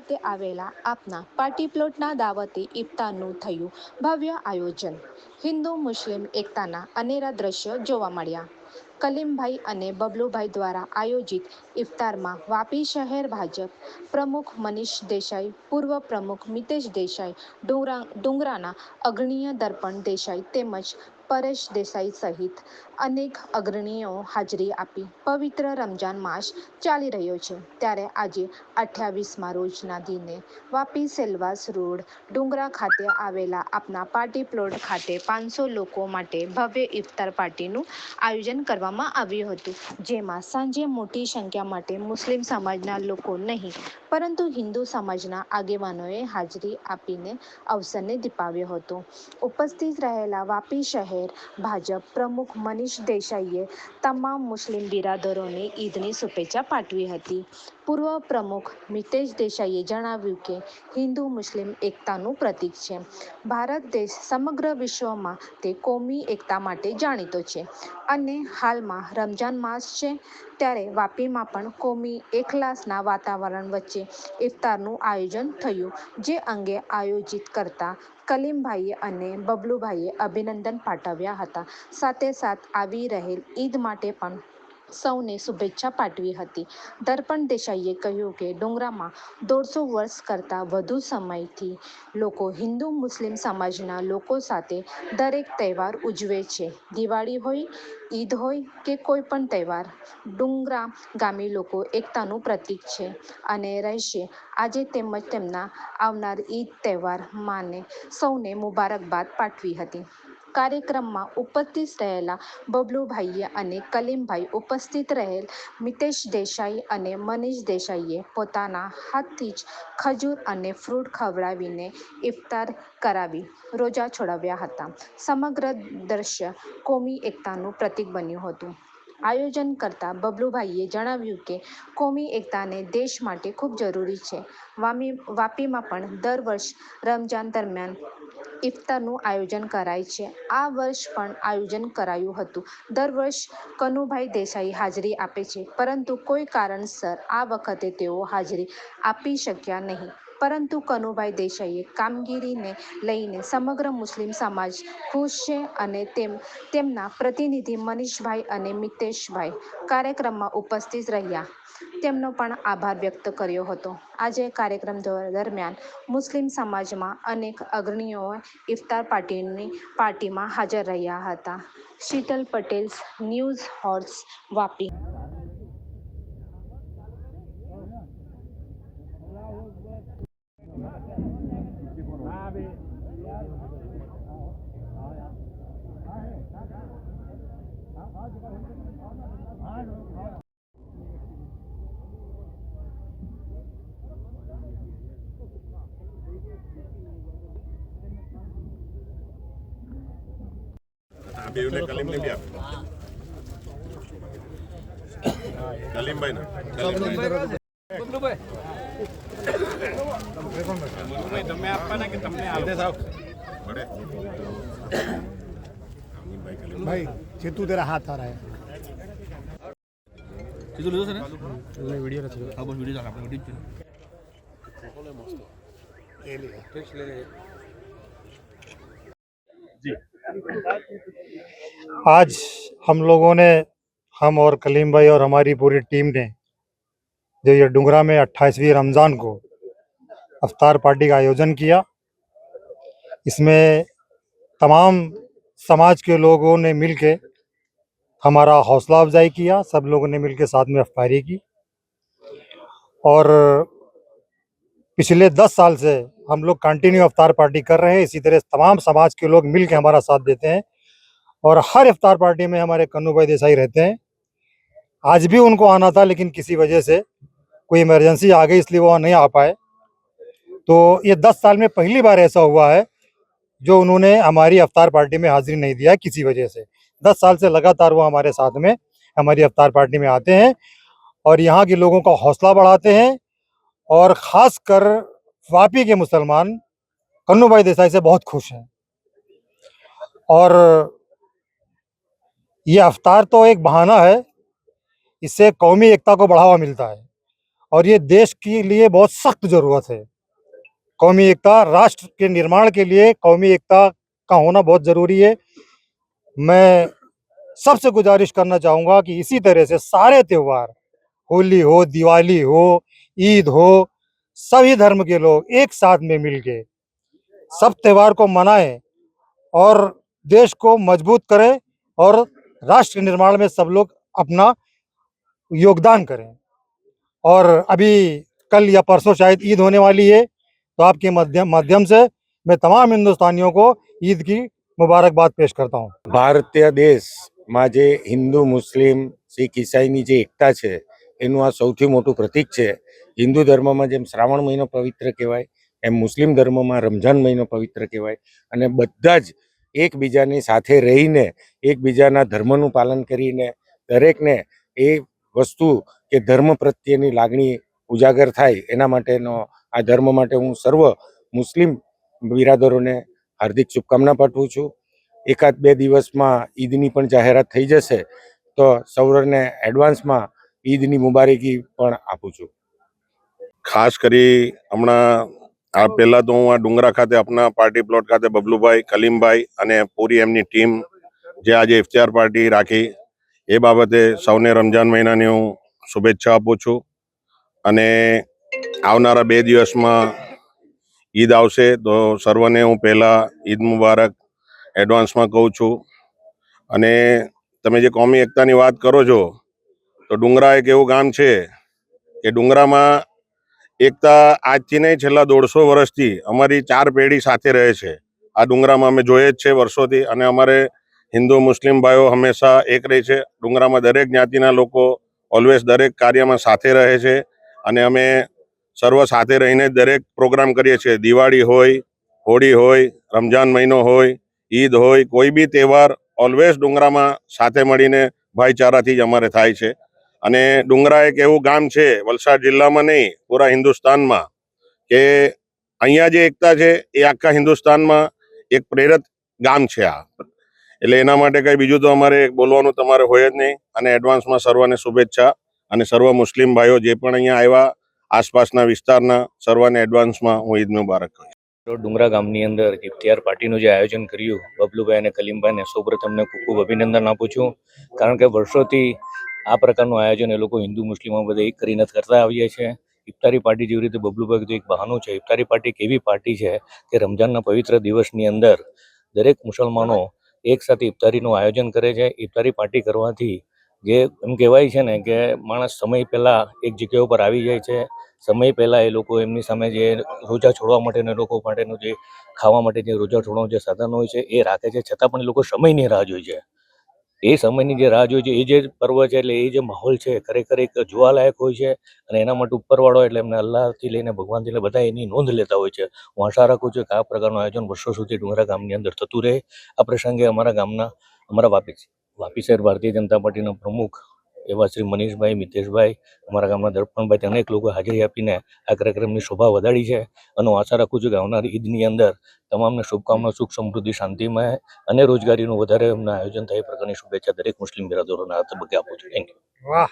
ખાતે આવેલા આપના પાર્ટી પ્લોટના દાવતે ઇફતારનું થયું ભવ્ય આયોજન. હિન્દુ, મુસ્લિમ એકતાના અનેરા દ્રશ્યો જોવા મળ્યા. કલીમભાઈ અને બબલુભાઈ દ્વારા આયોજિત ઇફતારમાં વાપી શહેર ભાજપ પ્રમુખ મનીષ દેસાઈ, પૂર્વ પ્રમુખ મિતેશ દેસાઈ, ડુંગરા ડુંગરાના અગ્રણીય દર્પણ દેસાઈ તેમજ પરેશ દેસાઈ સહિત અનેક અગ્રણીઓ હાજરી આપી. પવિત્ર રમજાન માસ ચાલી રહ્યો છે. ત્યારે આજે અઠ્યાવીસમાં રોજના દિને વાપી સેલવાસ રોડ, ડુંગરા ખાતે આવેલા આપના પાર્ટી પ્લોટ ખાતે પાંચસો લોકો માટે ભવ્ય ઇફતાર પાર્ટીનું આયોજન કરવામાં આવ્યું હતું. જેમાં સાંજે મોટી સંખ્યા માટે મુસ્લિમ સમાજના લોકો નહીં, પરંતુ હિન્દુ સમાજના આગેવાનોએ હાજરી આપીને અવસરને દીપાવ્યો હતો. ઉપસ્થિત રહેલા વાપી શહેર ભાજપ પ્રમુખ મનીષ દેસાઈએ તમામ મુસ્લિમ બિરાદરોને ઈદની શુભેચ્છા પાઠવી હતી. પૂર્વ પ્રમુખ મિતેશ દેસાઈએ જણાવ્યું કે, હિન્દુ મુસ્લિમ એકતાનું પ્રતીક છે. ભારત દેશ સમગ્ર વિશ્વમાં તે કોમી એકતા માટે જાણીતો છે. અને હાલમાં રમજાન માસ છે. ત્યારે વાપીમાં પણ કોમી એકલાસના વાતાવરણ વચ્ચે ઇફતારનું આયોજન થયું, જે અંગે આયોજિત કરતા કલીમભાઈએ અને બબલુભાઈએ અભિનંદન પાઠવ્યા હતા. સાથે સાથ આવી રહેલ ઈદ માટે પણ સૌને શુભેચ્છા પાઠવી હતી. દર્પણ દેસાઈએ કહ્યું કે, ડુંગરામાં દોઢસો વર્ષ કરતાં વધુ સમયથી લોકો હિન્દુ, મુસ્લિમ સમાજના લોકો સાથે દરેક તહેવાર ઉજવે છે. દિવાળી હોય, ઈદ હોય કે કોઈ પણ તહેવાર, ડુંગરા ગામી લોકો એકતાનું પ્રતીક છે અને રહેશે. આજે તેમજ તેમના આવનાર ઈદ તહેવાર માને સૌને મુબારકબાદ પાઠવી હતી. કાર્યક્રમમાં ઉપસ્થિત રહેલા બબલુભાઈએ અને કલીમભાઈ ઉપસ્થિત રહેલ મિતેશ દેસાઈ અને મનીષ દેસાઈએ પોતાના હાથથી જ ખજૂર અને ફ્રૂટ ખવડાવીને ઇફતાર કરાવી રોજા છોડાવ્યા હતા. સમગ્ર દ્રશ્ય કોમી એકતાનું પ્રતીક બન્યું હતું. આયોજન કરતા બબલુભાઈએ જણાવ્યું કે, કોમી એકતાને દેશ માટે ખૂબ જરૂરી છે. વામી, વાપીમાં પણ દર વર્ષ રમજાન દરમિયાન ઇફતારનું આયોજન કરાય છે. આ વર્ષ પણ આયોજન કરાયું હતું. દર વર્ષ કનુભાઈ દેસાઈ હાજરી આપે છે. પરંતુ કોઈ કારણસર આ વખતે તેઓ હાજરી આપી શક્યા નહીં. પરંતુ કનુભાઈ દેસાઈએ કામગીરીને લઈને સમગ્ર મુસ્લિમ સમાજ ખુશ છે અને તેમ, તેમના પ્રતિનિધિ મનીષભાઈ અને મિતેશભાઈ કાર્યક્રમમાં ઉપસ્થિત રહ્યા. તેમનો પણ આભાર વ્યક્ત કર્યો હતો. આજે કાર્યક્રમ દરમિયાન મુસ્લિમ સમાજમાં અનેક અગ્રણીઓ ઇફતાર પાર્ટીની પાર્ટીમાં હાજર રહ્યા હતા. શીતલ પટેલ, ન્યૂઝ હોર્સ, વાપી આ બેવને કલીમને બી આપે કલીમભાઈ ને કલીમભાઈ તમે આપવાના કે તમને આપે થાવ બડે ભાઈ ચેતુ તેરા હાથ આ રહા है લીધો છે ને એટલે વિડિયો નથી હા બસ વિડિયો ચાલે આપણે વિડિયો ચાલે જી आज हम लोगों ने, हम और कलीम भाई और हमारी पूरी टीम ने, जो ये डुंगरा में 28वीं रमज़ान को अफ्तार पार्टी का आयोजन किया, इसमें तमाम समाज के लोगों ने मिलके हमारा हौसला अफजाई किया, सब लोगों ने मिलके साथ में अफ्तारी की। और पिछले दस साल से हम लोग कंटिन्यू अवतार पार्टी कर रहे हैं। इसी तरह तमाम समाज के लोग मिल के हमारा साथ देते हैं और हर इफ्तार पार्टी में हमारे कन्नू भाई देसाई रहते हैं। आज भी उनको आना था, लेकिन किसी वजह से कोई इमरजेंसी आ गई, इसलिए वो नहीं आ पाए। तो ये दस साल में पहली बार ऐसा हुआ है जो उन्होंने हमारी अवतार पार्टी में हाजिरी नहीं दिया किसी वजह से। दस साल से लगातार वो हमारे साथ में, हमारी अवतार पार्टी में आते हैं और यहाँ के लोगों का हौसला बढ़ाते हैं और ख़ास कर वापी के मुसलमान कन्नू भाई देसाई से बहुत खुश हैं। और ये अवतार तो एक बहाना है, इससे कौमी एकता को बढ़ावा मिलता है। और ये देश के लिए बहुत सख्त ज़रूरत है। कौमी एकता राष्ट्र के निर्माण के लिए कौमी एकता का होना बहुत ज़रूरी है। मैं सबसे गुजारिश करना चाहूँगा कि इसी तरह से सारे त्यौहार, होली हो, दिवाली हो, ईद हो सभी धर्म के लोग एक साथ में मिलके सब त्यौहार को मनाएं और देश को मजबूत करें और राष्ट्र निर्माण में सब लोग अपना योगदान करें और अभी कल या परसों शायद ईद होने वाली है तो आपके माध्यम माध्यम से मैं तमाम हिंदुस्तानियों को ईद की मुबारकबाद पेश करता हूँ ભારતીય દેશમાં જે હિન્દુ મુસ્લિમ શીખ ઈસાઈની જે એકતા છે એનું આ સૌથી મોટું પ્રતીક છે. હિન્દુ ધર્મમાં જેમ શ્રાવણ મહિનો પવિત્ર કહેવાય, એમ મુસ્લિમ ધર્મમાં રમઝાન મહિનો પવિત્ર કહેવાય અને બધા જ એકબીજાની સાથે રહીને, એકબીજાના ધર્મનું પાલન કરીને, દરેકને એ વસ્તુ કે ધર્મ પ્રત્યેની લાગણી ઉજાગર થાય એના માટેનો આ ધર્મ માટે હું સર્વ મુસ્લિમ બિરાદરોને હાર્દિક શુભકામના પાઠવું છું. એકાદ બે દિવસમાં ઈદની પણ જાહેરાત થઈ જશે તો સૌરને એડવાન્સમાં ઈદની મુબારકી પણ આપું છું. ખાસ કરી હમણાં આ પહેલા તો હું આ ડુંગરા ખાતે આપના પાર્ટી પ્લોટ ખાતે બબલુભાઈ, કલીમભાઈ અને પૂરી એમની ટીમ જે આજે ઇફ્તિયાર પાર્ટી રાખી, એ બાબતે સૌને રમજાન મહિનાની હું શુભેચ્છા આપું છું. અને આવનારા બે દિવસમાં ઈદ આવશે તો સર્વને હું પહેલાં ઈદ મુબારક એડવાન્સમાં કહું છું. અને તમે જે કોમી એકતાની વાત કરો છો તો ડુંગરા એક એવું ગામ છે કે ડુંગરામાં એકતા આજથી નહીં, છેલ્લા દોઢસો વર્ષથી અમારી ચાર પેઢી સાથે રહે છે. આ ડુંગરામાં અમે જોઈએ જ છે વર્ષોથી અને અમારે હિન્દુ, મુસ્લિમ ભાઈઓ હંમેશા એક રહે છે. ડુંગરામાં દરેક જ્ઞાતિના લોકો ઓલવેઝ દરેક કાર્યમાં સાથે રહે છે અને અમે સર્વ સાથે રહીને દરેક પ્રોગ્રામ કરીએ છીએ. દિવાળી હોય, હોળી હોય રમજાન મહિનો હોય, ઈદ હોય, કોઈ બી તહેવાર ઓલવેઝ ડુંગરામાં સાથે મળીને ભાઈચારાથી જ અમારે થાય છે. અને ડુંગરા એક એવું ગામ છે, વલસાડ જિલ્લામાં નહીં, પૂરા હિન્દુસ્તાનમાં, કે અહીંયા જે એકતા છે, એ આખા હિન્દુસ્તાનમાં એક પ્રેરત ગામ છે આ. એટલે એના માટે કંઈ બીજું તો અમારે બોલવાનું તમારે હોય જ નહીં. અને એડવાન્સમાં સર્વને શુભેચ્છા અને સર્વ મુસ્લિમ ભાઈઓ જે પણ અહીંયા આવ્યા, આસપાસના વિસ્તારના, સર્વને એડવાન્સમાં હું ઈદ મુબારક કહું ડુંગરા ગામની અંદર ઇફ્તિયાર પાર્ટીનું જે આયોજન કર્યું, બબલુભાઈ અને કલીમભાઈને સૌપ્રથમને ખૂબ ખૂબ અભિનંદન આપું છું. કારણ કે વર્ષોથી આ પ્રકારનું આયોજન એ લોકો હિન્દુ, મુસ્લિમો બધા એક કરીને કરતા આવ્યા છે. ઇફતારી પાર્ટી જેવી રીતે બબલુભાઈ કીધું, એક બહાનું છે. ઇફતારી પાર્ટી એક એવી પાર્ટી છે કે રમજાનના પવિત્ર દિવસની અંદર દરેક મુસલમાનો એક સાથે ઇફતારીનું આયોજન કરે છે. ઇફતારી પાર્ટી કરવાથી જે એમ કહેવાય છે ને કે માણસ સમય પહેલાં એક જગ્યા ઉપર આવી જાય છે. સમય પહેલાં એ લોકો એમની સામે જે રોજા છોડવા માટેના લોકો માટેનું જે ખાવા માટે જે રોજા છોડવાનું જે સાધન હોય છે એ રાખે છે. છતાં પણ એ લોકો સમયની રાહ જોઈ છે. એ સમયની જે રાહ જોઈ છે, એ જે પર્વ છે એટલે એ જે માહોલ છે, ખરેખર એક જોવાલાયક હોય છે અને એના માટે ઉપરવાળો એટલે એમને અલ્લાહથી લઈને ભગવાનથી લઈને બધા એની નોંધ લેતા હોય છે. હું આશા રાખું છું કે આ પ્રકારનું આયોજન વર્ષો સુધી ડુંગરા ગામની અંદર થતું રહે. આ પ્રસંગે અમારા ગામના, અમારા વાપી વાપી શહેર ભારતીય જનતા પાર્ટીના પ્રમુખ એવા શ્રી મનીષભાઈ, મિતેશભાઈ, અમારા ગામના દર્પણભાઈ અનેક લોકો હાજરી આપીને આ કાર્યક્રમની શોભા વધારી છે. અને હું આશા રાખું છું કે આવનાર ઈદની અંદર તમામને શુભકામના, સુખ સમૃદ્ધિ, શાંતિમય અને રોજગારીનું વધારે એમના આયોજન થાય એ પ્રકારની શુભેચ્છા દરેક મુસ્લિમ બિરાદરોના તબક્કે આપું છું. થેન્ક યુ वाह